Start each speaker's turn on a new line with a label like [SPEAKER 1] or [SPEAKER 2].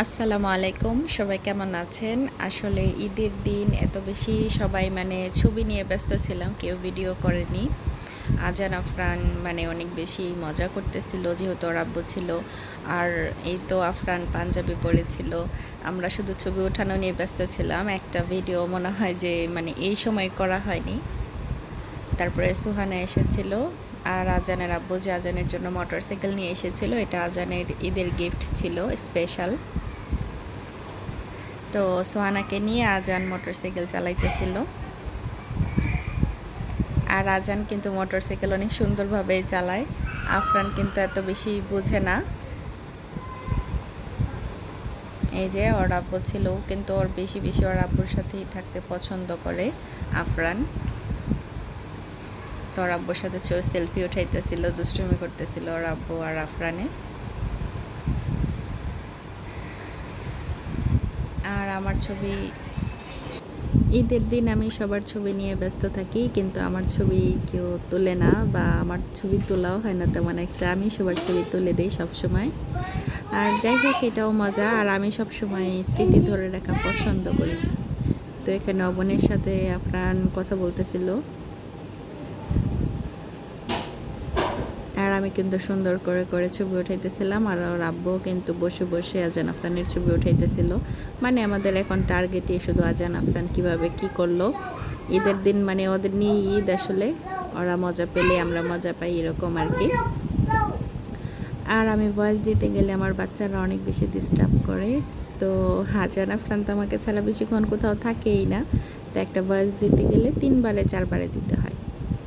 [SPEAKER 1] আসসালামু আলাইকুম, সবাই কেমন আছেন? আসলে ঈদের দিন এত বেশি সবাই মানে ছবি নিয়ে ব্যস্ত ছিলাম, কেউ ভিডিও করেনি। আজান আফরান মানে অনেক বেশি মজা করতেছিল, যেহেতু আব্বু ছিল। আর এই তো আফরান পাঞ্জাবি পরেছিল। আমরা শুধু ছবি ওঠানো নিয়ে ব্যস্ত ছিলাম, একটা ভিডিও মনে হয় যে মানে এই সময় করা হয়নি। তারপরে সুহানা এসেছিল, আর আজানের আব্বু যে আজানের জন্য মোটরসাইকেল নিয়ে এসেছিল, এটা আজানের ঈদের গিফট ছিল স্পেশাল তো সোহানাকে নিয়ে আজান মোটরসাইকেল চালাইতেছিল। আর আজান কিন্তু মোটরসাইকেল অনেক সুন্দরভাবে চালায়। আফরান কিন্তু এত বেশি বোঝে না। এই যে ওর আব্বু ছিল কিন্তু ওর বেশি বেশি ওর আব্বুর সাথেই থাকতে পছন্দ করে, আফরান। তো ওর আব্বুর সাথে সেলফি উঠাইতেছিল, দুষ্টুমি করতেছিল ওর আব্বু আর আফরানে। আর আমার ছবি, ঈদের দিন আমি সবার ছবি নিয়ে ব্যস্ত থাকি, কিন্তু আমার ছবি কেউ তোলে না বা আমার ছবি তোলাও হয় না তেমন একটা। আমি সবার ছবি তুলে দিই সবসময়। আর যাই হোক, এটাও মজা। আর আমি সবসময় স্মৃতি ধরে রাখা পছন্দ করি। তো এখানে অবনের সাথে আপনার কথা বলতেছিল। আর আমি কিন্তু সুন্দর করে করে ছবি উঠাইতেছিলাম আর ওর আব্বু কিন্তু বসে বসে আজান আফরানের ছবি উঠাইতেছিল। মানে আমাদের এখন টার্গেটই শুধু আজান আফরান কীভাবে কি করল। ঈদের দিন মানে ওদের নিয়ে ঈদ আসলে, ওরা মজা পেলে আমরা মজা পাই এরকম আর কি। আর আমি ভয়েস দিতে গেলে আমার বাচ্চারা অনেক বেশি ডিস্টার্ব করে। তো হাজান আফরান তো আমাকে ছাড়া বেশিক্ষণ কোথাও থাকেই না। তো একটা ভয়েস দিতে গেলে তিনবারে, চারবারে দিতে হয়।